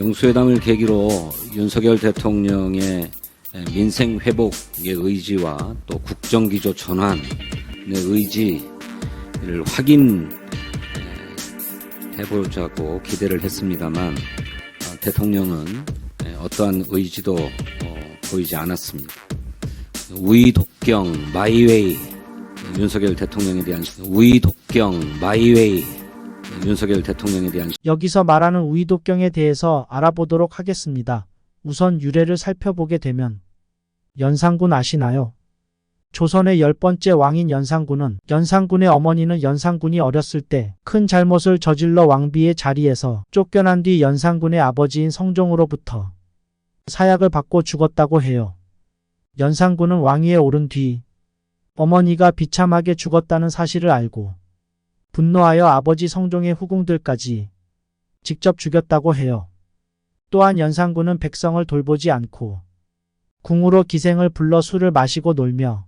영수회담을 계기로 윤석열 대통령의 민생 회복의 의지와 또 국정 기조 전환의 의지를 확인해보자고 기대를 했습니다만 어, 대통령은 어떠한 의지도 어, 보이지 않았습니다. 우이 독경 마이웨이 윤석열 대통령에 대한 우이 독경 마이웨이 윤석열 대통령에 대한 여기서 말하는 우이독경에 대해서 알아보도록 하겠습니다. 우선 유래를 살펴보게 되면 연산군 아시나요? 조선의 열 번째 왕인 연산군은 연산군의 어머니는 연산군이 어렸을 때 큰 잘못을 저질러 왕비의 자리에서 쫓겨난 뒤 연산군의 아버지인 성종으로부터 사약을 받고 죽었다고 해요. 연산군은 왕위에 오른 뒤 어머니가 비참하게 죽었다는 사실을 알고 분노하여 아버지 성종의 후궁들까지 직접 죽였다고 해요. 또한 연산군은 백성을 돌보지 않고 궁으로 기생을 불러 술을 마시고 놀며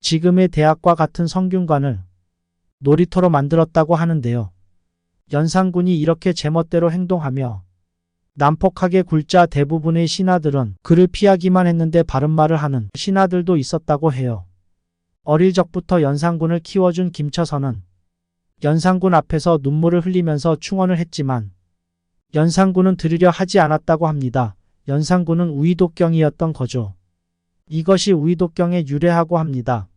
지금의 대학과 같은 성균관을 놀이터로 만들었다고 하는데요. 연산군이 이렇게 제멋대로 행동하며 난폭하게 굴자 대부분의 신하들은 그를 피하기만 했는데 바른 말을 하는 신하들도 있었다고 해요. 어릴 적부터 연산군을 키워준 김처선은 연산군 앞에서 눈물을 흘리면서 충언을 했지만 연산군은 들으려 하지 않았다고 합니다. 연산군은 우이독경이었던 거죠. 이것이 우이독경에 유래하고 합니다.